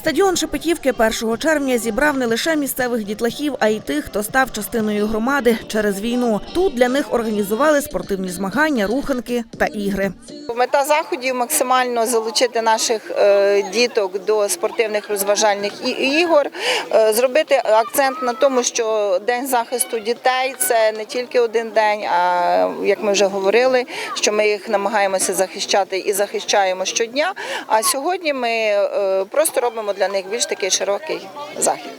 Стадіон Шепетівки 1 червня зібрав не лише місцевих дітлахів, а й тих, хто став частиною громади через війну. Тут для них організували спортивні змагання, руханки та ігри. Мета заходів максимально залучити наших е, діток до спортивних розважальних ігор, е, зробити акцент на тому, що День захисту дітей це не тільки один день, а як ми вже говорили, що ми їх намагаємося захищати і захищаємо щодня. А сьогодні ми е, просто робимо для них більш такий широкий захід.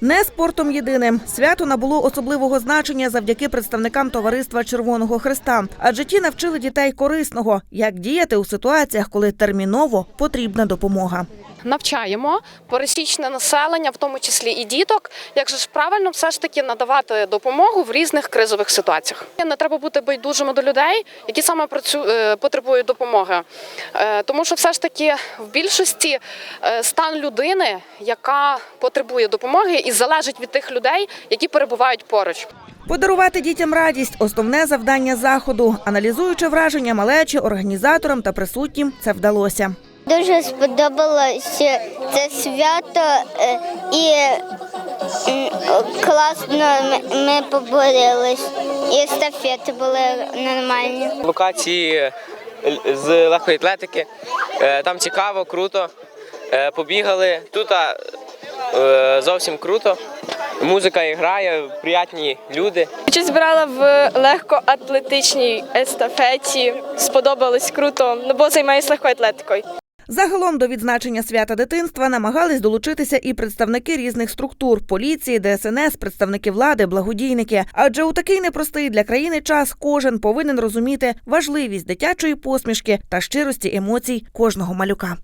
Не спортом єдиним свято набуло особливого значення завдяки представникам товариства Червоного Христа, адже ті навчили дітей корисного, як діяти у ситуаціях, коли терміново потрібна допомога. Навчаємо пересічне населення, в тому числі і діток, як же ж правильно все ж таки надавати допомогу в різних кризових ситуаціях. Не треба бути байдужими до людей, які саме е, потребують допомоги, Е, тому що все ж таки в більшості е, стан людини, яка потребує допомоги, і залежить від тих людей, які перебувають поруч. Подарувати дітям радість основне завдання заходу. Аналізуючи враження малечі, організаторам та присутнім, це вдалося. Дуже сподобалося це свято е, і класно ми- поборолись. І естафети були нормальні. локації е, з легкої атлетики. Е, Там цікаво, круто. Побігали. Тут зовсім круто. Музика грає, приятні люди. Участь брала в легкоатлетичній естафеті. Сподобалось круто, ну бо займаюся легкою атлетикою. Загалом до відзначення свята дитинства намагались долучитися і представники різних структур поліції, ДСНС, представники влади, благодійники. Адже у такий непростий для країни час кожен повинен розуміти важливість дитячої посмішки та щирості емоцій кожного малюка.